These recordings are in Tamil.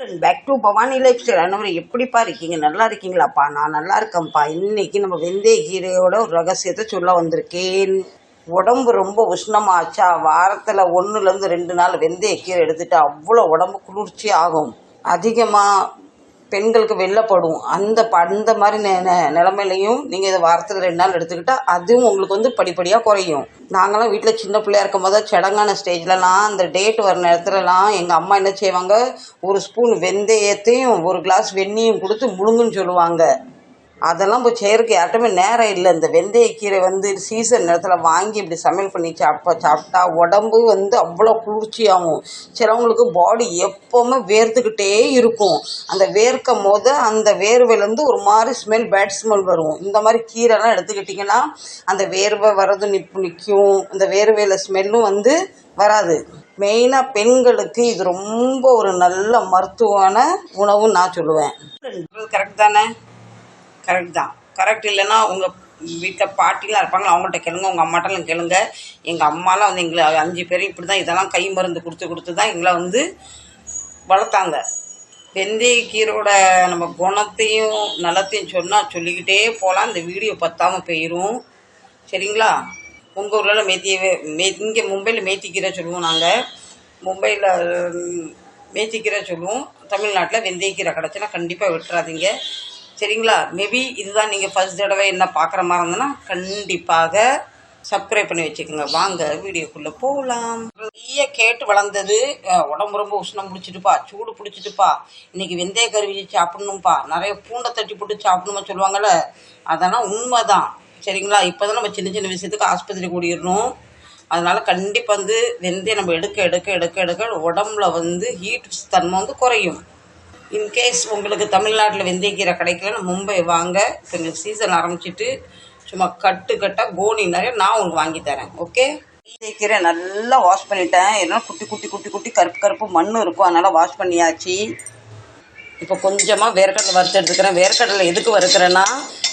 Back to Bhavani lifestyle அண்ணவரை எப்படிப்பா இருக்கீங்க? நல்லா இருக்கீங்களாப்பா? நான் நல்லா இருக்கேன்ப்பா. இன்னைக்கு நம்ம வெந்தய கீரையோட ஒரு ரகசியத்தை சொல்ல வந்திருக்கேன். உடம்பு ரொம்ப உஷ்ணமாச்சா? வாரத்தில் ஒன்றுலேருந்து ரெண்டு நாள் வெந்தய கீரை எடுத்துட்டு அவ்வளோ உடம்பு குளிர்ச்சி ஆகும் அதிகமாக பெண்களுக்கு வெள்ளப்படும் அந்த ப- அந்த மாதிரி நெ நெ- நிலமையிலையும் நீங்கள் இதை வாரத்தில் ரெண்டு நாள் எடுத்துக்கிட்டால் அதுவும் உங்களுக்கு வந்து படிப்படியாக குறையும். நாங்களாம் வீட்டில் சின்ன பிள்ளையா இருக்கும் போது சடங்கான ஸ்டேஜ்லலாம் அந்த டேட் வர நேரத்துலலாம் எங்கள் அம்மா என்ன செய்வாங்க? ஒரு ஸ்பூன் வெந்தயத்தையும் ஒரு கிளாஸ் வெந்நியும் கொடுத்து முழுங்குன்னு சொல்லுவாங்க. அதெல்லாம் போய் செய்யறதுக்கு யார்ட்டுமே நேரம் இல்லை. இந்த வெந்தயக்கீரை வந்து சீசன் நேரத்தில் வாங்கி இப்படி சமையல் பண்ணி சாப்பா சாப்பிட்டா உடம்பு வந்து அவ்வளோ குளிர்ச்சியாகும். சிலவங்களுக்கு பாடி எப்போவுமே வேர்த்துக்கிட்டே இருக்கும். அந்த வேர்க்கும் போது அந்த வேர்வையிலேருந்து ஒரு மாதிரி ஸ்மெல் பேட் ஸ்மெல் வரும். இந்த மாதிரி கீரைலாம் எடுத்துக்கிட்டிங்கன்னா அந்த வேர்வை வர்றது நிப் நிற்கும் அந்த வேர்வையில் ஸ்மெல்லும் வந்து வராது. மெயினாக பெண்களுக்கு இது ரொம்ப ஒரு நல்ல மருத்துவமான உணவுன்னு நான் சொல்லுவேன். கரெக்ட் தானே? கரெக்ட் தான். கரெக்ட் இல்லைன்னா உங்கள் வீட்டில் பாட்டிலாம் இருப்பாங்க அவங்கள்ட்ட கேளுங்க உங்கள் அம்மாட்டெல்லாம் கேளுங்க. எங்கள் அம்மாலாம் வந்து எங்களை அஞ்சு பேரும் இப்படி தான் இதெல்லாம் கை மருந்து கொடுத்து கொடுத்து தான் எங்களை வந்து வளர்த்தாங்க. வெந்தயக்கீரோட நம்ம குணத்தையும் நலத்தையும் சொன்னால் சொல்லிக்கிட்டே போகலாம் இந்த வீடியோ பத்தாமல் போயிடும் சரிங்களா? உங்கள் ஊரில் மேத்தி மே இங்கே மும்பையில் மேத்திக்கீரை சொல்லுவோம் நாங்கள் மும்பையில் மேத்திக்கீரை சொல்லுவோம். தமிழ்நாட்டில் வெந்தயக்கீரை கிடச்சினா கண்டிப்பாக விட்டுறாதீங்க. சரிங்களா? மேபி இதுதான் நீங்கள் ஃபர்ஸ்ட் தடவை என்ன பார்க்குற மாதிரி இருந்ததுன்னா கண்டிப்பாக சப்ஸ்கிரைப் பண்ணி வச்சுக்கோங்க. வாங்க வீடியோக்குள்ளே போகலாம் நிறைய கேட்டு வளர்ந்தது. உடம்பு ரொம்ப உஷ்ணம் பிடிச்சிட்டுப்பா சூடு பிடிச்சிட்டுப்பா. இன்னைக்கு வெந்தய கருவி சாப்பிடணும்ப்பா நிறைய பூண்டை தட்டி போட்டு சாப்பிடணுமா சொல்லுவாங்கள்ல அதெல்லாம் உண்மைதான். சரிங்களா? இப்போ தான் நம்ம சின்ன சின்ன விஷயத்துக்கு ஆஸ்பத்திரி கூடிடணும். அதனால் கண்டிப்பாக வந்து வெந்தயம் நம்ம எடுக்க எடுக்க எடுக்க எடுக்க உடம்புல வந்து ஹீட் தன்மை வந்து குறையும். இன்கேஸ் உங்களுக்கு தமிழ்நாட்டில் வெந்தயக்கீரை கிடைக்கலன்னா மும்பை வாங்க. இப்போ எங்களுக்கு சீசன் ஆரம்பிச்சிட்டு சும்மா கட்டு கட்டாக கோணி நிறைய நான் உங்களுக்கு வாங்கி தரேன். ஓகே வெந்தயக்கீரை நல்லா வாஷ் பண்ணிட்டேன். இல்லைன்னா குட்டி குட்டி குட்டி குட்டி கருப்பு கருப்பு மண் இருக்கும். அதனால் வாஷ் பண்ணியாச்சு. இப்போ கொஞ்சமாக வேர்க்கடலை வறுத்து எடுத்துக்கிறேன். வேர்க்கடலை எதுக்கு வறுக்கிறேன்னா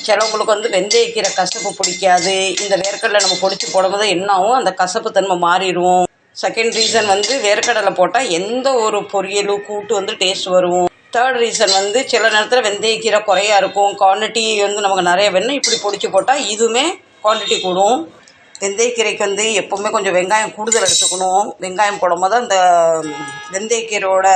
சிலவங்களுக்கு வந்து வெந்தயக்கீரை கசப்பு பிடிக்காது. இந்த வேர்க்கடலை நம்ம பொடிச்சு போடும்போது என்ன ஆகும்? அந்த கசப்பு தன்மை மாறிடும். செகண்ட் ரீசன் வந்து வேர்க்கடலை போட்டால் எந்த ஒரு பொரியலு கூட்டு வந்து டேஸ்ட் வரும். தேர்ட் ரீசன் வந்து சில நேரத்தில் வெந்தயக்கீரை குறையா இருக்கும். குவான்டிட்டி வந்து நமக்கு நிறைய வேணும் இப்படி பொடிச்சு போட்டால் இதுவுமே குவான்டிட்டி கூடும். வெந்தயக்கீரைக்கு வந்து எப்போவுமே கொஞ்சம் வெங்காயம் கூடுதல் எடுத்துக்கணும். வெங்காயம் போடும்போது அந்த வெந்தயக்கீரோட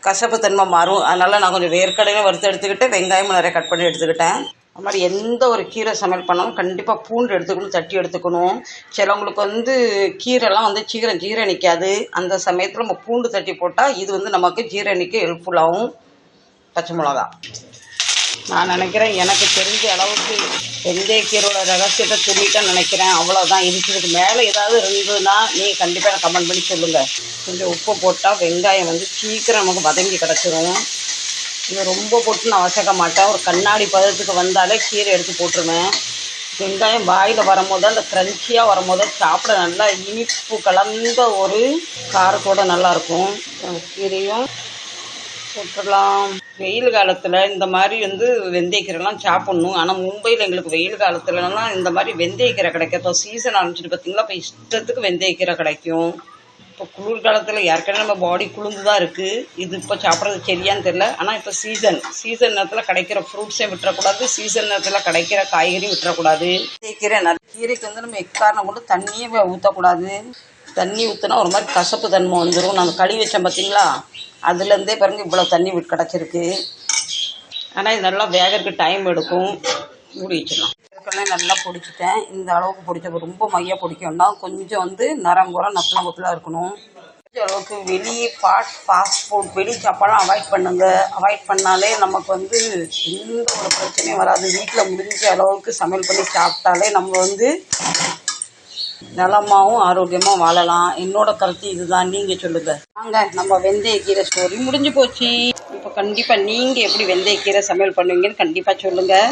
கசப்பு தன்மை மாறும். அதனால் நான் கொஞ்சம் வேர்க்கடையும் வறுத்து எடுத்துக்கிட்டு வெங்காயமும் நிறைய கட் பண்ணி எடுத்துக்கிட்டேன். அது மாதிரி எந்த ஒரு கீரை சமையல் பண்ணாலும் கண்டிப்பாக பூண்டு எடுத்துக்கணும் தட்டி எடுத்துக்கணும். சிலவங்களுக்கு வந்து கீரைலாம் வந்து சீக்கிரம் ஜீரணிக்காது. அந்த சமயத்தில் நம்ம பூண்டு தட்டி போட்டால் இது வந்து நமக்கு ஜீரணிக்க ஹெல்ப்ஃபுல்லாகும் பச்சை மிளகா. நான் நினைக்கிறேன் எனக்கு தெரிஞ்ச அளவுக்கு வெந்தயக்கீரோட ரகசியத்தை சொல்லிட்டேன்னு நினைக்கிறேன். அவ்வளோதான் இதுக்கு மேலே ஏதாவது இருந்ததுன்னா நீங்கள் கண்டிப்பாக கமெண்ட் பண்ணி சொல்லுங்கள் கொஞ்சம் உப்பு போட்டால் வெங்காயம் வந்து சீக்கிரம் நமக்கு வதங்கி கிடச்சிரும். இது ரொம்ப போட்டு நான் வசக்க மாட்டேன். ஒரு கண்ணாடி பதத்துக்கு வந்தாலே கீரை எடுத்து போட்டுருவேன். வெங்காயம் வாயில் வரும்போது அந்த க்ரன்ச்சியாக வரும்போது சாப்பிட நல்லா இனிப்பு கலந்த ஒரு காரத்தோடு நல்லாயிருக்கும் கீரையும் போட்டுடலாம். வெயில் காலத்தில் இந்த மாதிரி வந்து வெந்தயக்கீரைலாம் சாப்பிட்ணும். ஆனால் மும்பையில் எங்களுக்கு வெயில் காலத்துலலாம் இந்த மாதிரி வெந்தயக்கீரை கிடைக்கும் சீசன் ஆரம்பிச்சிட்டு பார்த்தீங்களா இப்போ இஷ்டத்துக்கு வெந்தயக்கீரை கிடைக்கும். இப்போ குளிர் காலத்தில் ஏற்கனவே நம்ம பாடி குளிர்ந்து தான் இருக்குது இது இப்போ சாப்பிட்றது சரியான்னு தெரில ஆனால் இப்போ சீசன் சீசன் நேரத்தில் கிடைக்கிற ஃப்ரூட்ஸையும் விட்டுறக்கூடாது. சீசன் நேரத்தில் கிடைக்கிற காய்கறியும் விட்டுறக்கூடாது. கீரை நிறைய கீரைக்கு வந்து நம்ம எக்காரணம் கொண்டு தண்ணியே ஊற்றக்கூடாது தண்ணி ஊற்றினா ஒரு மாதிரி கசப்பு தன்மை வந்துடும் நாங்கள் களி வச்சோம் பார்த்தீங்களா அதுலேருந்தே பாருங்க இவ்வளோ தண்ணி விட்டு கிடச்சிருக்கு. ஆனால் இது நல்லா வேகறதுக்கு டைம் எடுக்கும். மூடி வச்சிடலாம். இதுக்கெல்லாம் நல்லா பிடிச்சிட்டேன். இந்த அளவுக்கு பொடிச்ச ரொம்ப மையாக பொடிக்க கொஞ்சம் வந்து நரங்குற நப்பல கொத்தலாக இருக்கணும். கொஞ்சம் அளவுக்கு வெளியே ஃபாஸ்ட் ஃபாஸ்ட் ஃபுட் வெளி சாப்பாடும் அவாய்ட் பண்ணுங்க. அவாய்ட் பண்ணாலே நமக்கு வந்து எந்த ஒரு பிரச்சனையும் வராது. வீட்டில் முடிஞ்ச அளவுக்கு சமையல் பண்ணி சாப்பிட்டாலே நம்ம வந்து நலமாகவும் ஆரோக்கியமாக வாழலாம். என்னோட கருத்து இதுதான். நீங்கள் சொல்லுங்கள் வாங்க நம்ம வெந்தயக்கீரை ஸ்டோரி முடிஞ்சு போச்சு. இப்போ கண்டிப்பாக நீங்கள் எப்படி வெந்தயக்கீரை சமையல் பண்ணுவீங்கன்னு கண்டிப்பாக சொல்லுங்கள்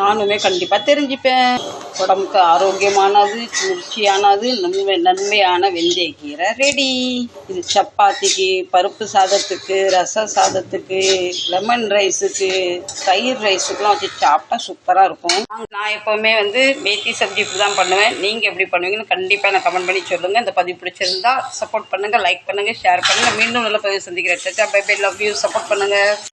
நானுமே கண்டிப்பாக தெரிஞ்சுப்பேன். உடம்புக்கு ஆரோக்கியமானது குளிர்ச்சியானது நன்மை நன்மையான வெந்தயக்கீரை ரெடி இது சப்பாத்திக்கு பருப்பு சாதத்துக்கு ரச சாதத்துக்கு லெமன் ரைஸுக்கு தயிர் ரைஸுக்குலாம் வச்சு சாப்பிட்டா சூப்பராக இருக்கும். நான் எப்போவுமே வந்து மேத்தி சப்ஜி இப்படி தான் பண்ணுவேன். நீங்கள் எப்படி பண்ணுவீங்கன்னு கண்டிப்பாக நான் கமெண்ட் பண்ணி சொல்லுங்கள் இந்த பதிவு பிடிச்சிருந்தா சப்போர்ட் பண்ணுங்கள் லைக் பண்ணுங்கள் ஷேர் பண்ணுங்கள் மீண்டும் நல்ல பதிவு சந்திக்கிறேன். Bye bye love you support பண்ணுங்கள்